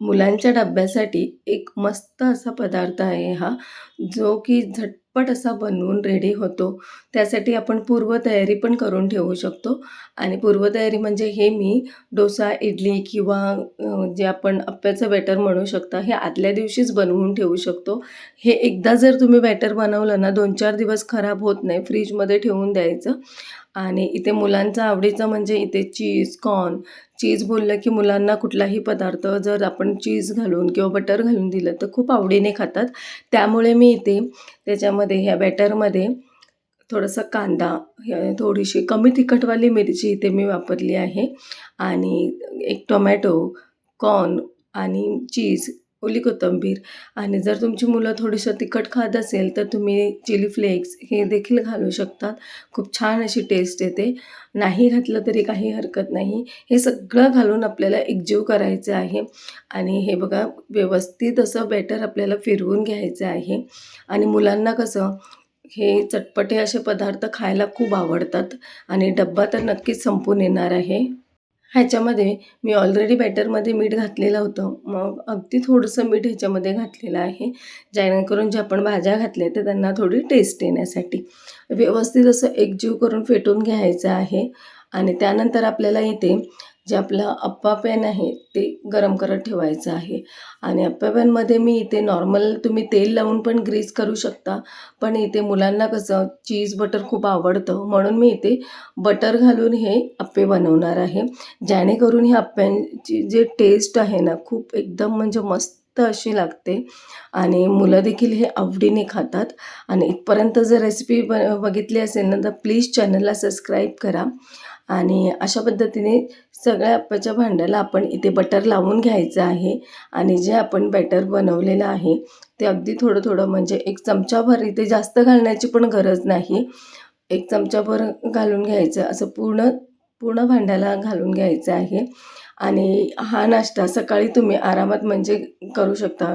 मुलांच्या डब्यासाठी एक मस्त असा पदार्थ आहे हा, जो की झटपट असा बनवून रेडी होतो. त्यासाठी आपण पूर्वतयारी पण करून ठेवू शकतो आणि पूर्वतयारी म्हणजे हे मी डोसा, इडली किंवा जे आपण अप्प्याचं बॅटर म्हणू शकता, हे आदल्या दिवशीच बनवून ठेवू शकतो. हे एकदा जर तुम्ही बॅटर बनवलं ना, 2-4 दिवस खराब होत नाही. फ्रीजमध्ये ठेवून द्यायचं आणि इथे मुलांचं आवडीचं म्हणजे इथे चीज, कॉर्न चीज बोललं की मुलांना कुठलाही पदार्थ जर आपण चीज घालून किंवा बटर घालून दिलं तर खूप आवडीने खातात. त्यामुळे मी इथे त्याच्यामध्ये ह्या बॅटरमध्ये थोडासा कांदा, थोडीशी कमी तिखटवाली मिरची इथे मी वापरली आहे आणि एक टोमॅटो, कॉर्न आणि चीज, ओली कोथिंबीर आणि जर तुमची मुलं थोडंसं तिखट खात असेल तर तुम्ही चिली फ्लेक्स हे देखील घालू शकतात. खूप छान अशी टेस्ट येते. नाही घातलं तरी काही हरकत नाही. हे सगळं घालून आपल्याला एकजीव करायचं आहे आणि हे बघा व्यवस्थित असं बॅटर आपल्याला फिरवून घ्यायचं आहे आणि मुलांना कसं हे चटपटे असे पदार्थ खायला खूप आवडतात आणि डब्बा तर नक्कीच संपून येणार आहे. ह्याच्यामध्ये मी ऑलरेडी बॅटरमध्ये मीठ घातलेलं होतं. मग अगदी थोडंसं मीठ ह्याच्यामध्ये घातलेलं आहे. जेणेकरून ज्या आपण भाज्या घातल्या तर त्यांना थोडी टेस्ट येण्यासाठी. व्यवस्थित असं एकजीव करून फेटून घ्यायचं आहे आणि त्यानंतर आपल्याला इथे जे आपलं अप्पा पॅन आहे ते गरम करत ठेवायचं आहे. आणि अप्पा पॅनमध्ये मी इथे नॉर्मल तुम्ही तेल लावून पण ग्रीस करू शकता. पण इथे मुलांना कसं चीज बटर खूप आवडतं. म्हणून मी इथे बटर घालून हे अप्पे बनवणार आहे. जेणेकरून हे अप्प्यांची जे टेस्ट आहे ना, खूप एकदम म्हणजे मस्त अशी लागते. आणि मुलं देखील हे आवडीने खातात. आणि इथपर्यंत जर रेसिपी ब बघितली असेल ना, तर प्लीज चॅनलला सबस्क्राईब करा. आणि अशा पद्धतीने सगळ्या अप्पाच्या भांड्याला आपण इथे बटर लावून घ्यायचं आहे आणि जे आपण बॅटर बनवलेलं आहे, ते अगदी थोडं-थोडं म्हणजे एक चमचाभर इथे जास्त घालण्याची पण गरज नाही. एक चमचाभर घालून घ्यायचं असं पूर्ण पूर्ण भांड्याला घालून घ्यायचं आहे आणि हा नाश्ता सकाळी तुम्ही आरामात म्हणजे करू शकता.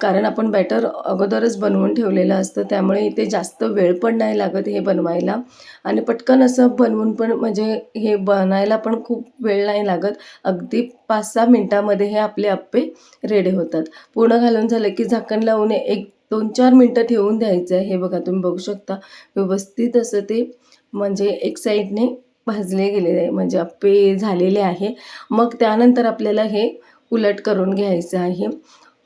कारण आपण बॅटर अगोदरच बनवून ठेवलेलं असतं. त्यामुळे इथे जास्त वेळ पण नाही लागत हे बनवायला आणि पटकन असं बनवून पण म्हणजे हे बनायला पण खूप वेळ नाही लागत. अगदी पाच सहा मिनटामध्ये हे आपले आप्पे रेडी होतात. पूर्ण घालून झालं की झाकण लावून एक दोन चार मिनटं ठेवून द्यायचं आहे. हे बघा तुम्ही बघू शकता. व्यवस्थित असं ते म्हणजे एक साईडने भाजले गेलेले आहे म्हणजे अप्पे झालेले आहे. मग त्यानंतर आपल्याला हे उलट करून घ्यायचं आहे.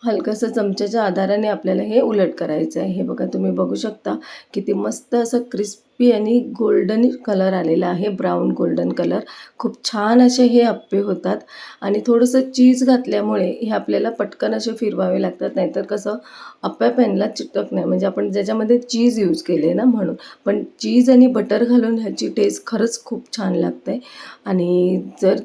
हलकंसं चमच्याच्या आधाराने आपल्याला हे उलट करायचं आहे. हे बघा तुम्ही बघू शकता किती मस्त असं क्रिस्पी आणि गोल्डन कलर आलेला आहे. Brown golden colour. खूप छान असे हे अप्पे होतात आणि थोडंसं चीज घातल्यामुळे हे आपल्याला पटकन असे फिरवावे लागतात. नाहीतर कसं अप्प्या पॅनला चिटक नाही म्हणजे आपण ज्याच्यामध्ये चीज यूज केले ना म्हणून. पण चीज आणि बटर घालून ह्याची टेस्ट खरंच खूप छान लागते आणि जर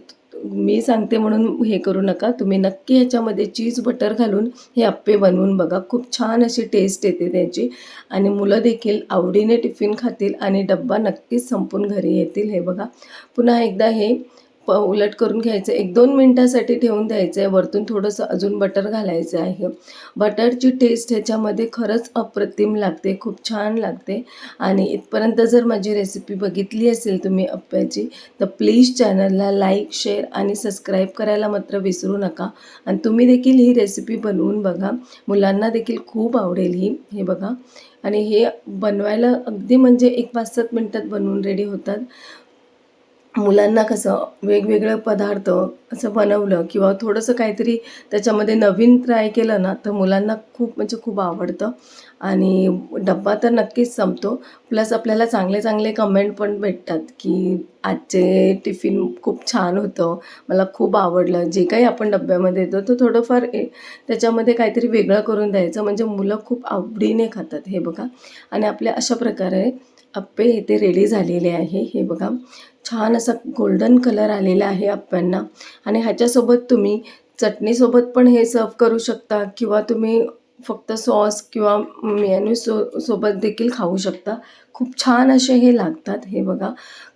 मी सांगते म्हणून हे करू नका. तुम्ही नक्की ह्याच्यामध्ये चीज बटर घालून हे आप्पे बनवून बघा. खूप छान अशी टेस्ट येते त्याची आणि मुलं देखील आवडीने टिफिन खातील आणि डब्बा नक्कीच संपून घरी येतील. हे बघा. पुन्हा एकदा हे प उलट करून घ्यायचं. एक दोन मिनटासाठी ठेवून द्यायचं आहे. वरतून थोडंसं अजून बटर घालायचं आहे. बटरची टेस्ट ह्याच्यामध्ये खरंच अप्रतिम लागते. खूप छान लागते आणि इथपर्यंत जर माझी रेसिपी बघितली असेल तुम्ही अप्प्याची, तर प्लीज चॅनलला लाईक, शेअर आणि सबस्क्राईब करायला मात्र विसरू नका आणि तुम्ही देखील ही रेसिपी बनवून बघा. मुलांना देखील खूप आवडेल ही. हे बघा आणि हे बनवायला अगदी म्हणजे एक पाच सात मिनटात बनवून रेडी होतात. मुलांना कसं वेगवेगळं पदार्थ असं बनवलं किंवा थोडंसं काहीतरी त्याच्यामध्ये नवीन ट्राय केलं ना, तर मुलांना खूप म्हणजे खूप आवडतं. आणि डब्बा तर नक्कीच संपतो. प्लस आपल्याला चांगले-चांगले कमेंट पण भेटतात, की आजचे टिफिन खूप छान होतं. मला खूप आवडलं. जे काही आपण डब्यामध्ये देतो, तर थोडंफार त्याच्यामध्ये काहीतरी वेगळं करून द्यायचं म्हणजे मुलं खूप आवडीने खातात. हे बघा आणि आपल्या अशा प्रकारे अप्पे इथे रेडी झालेले आहे. हे बघा. छान असा गोल्डन कलर आलेला आहे अप्प्यांना आणि ह्याच्यासोबत तुम्ही चटणीसोबत पण हे सर्व करू शकता किंवा तुम्ही फक्त सॉस किंवा मेनू सो सोबत देखील खाऊ शकता. खूप छान असे हे लागतात. हे बघा.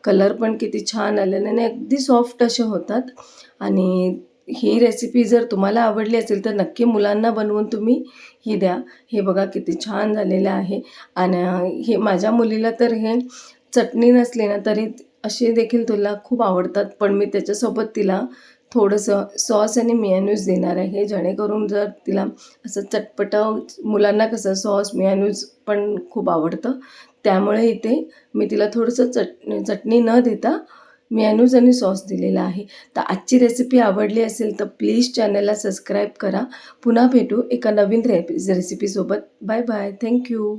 कलर पण किती छान आलेले आणि अगदी सॉफ्ट असे होतात आणि ही रेसिपी जर तुम्हाला आवडली असेल, तर नक्की मुलांना बनवून तुम्ही ही द्या. हे बघा किती छान झालेलं आहे आणि हे माझ्या मुलीला तर हे चटणी नसली ना, तरी असे देखील तुला खूप आवडतात. पण मी त्याच्यासोबत तिला थोडंसं सॉस आणि मेयोनीज देणार आहे. जेणेकरून जर तिला असं चटपटं मुलांना कसं सॉस मेयोनीज पण खूप आवडतं. त्यामुळे इथे मी तिला थोडंसं चट चटणी न देता मेयोनीज आणि सॉस दिलेला आहे. तर आजची रेसिपी आवडली असेल तर प्लीज चॅनलला सबस्क्राईब करा. पुन्हा भेटू एका नवीन रे रेसिपीसोबत बाय बाय. Thank you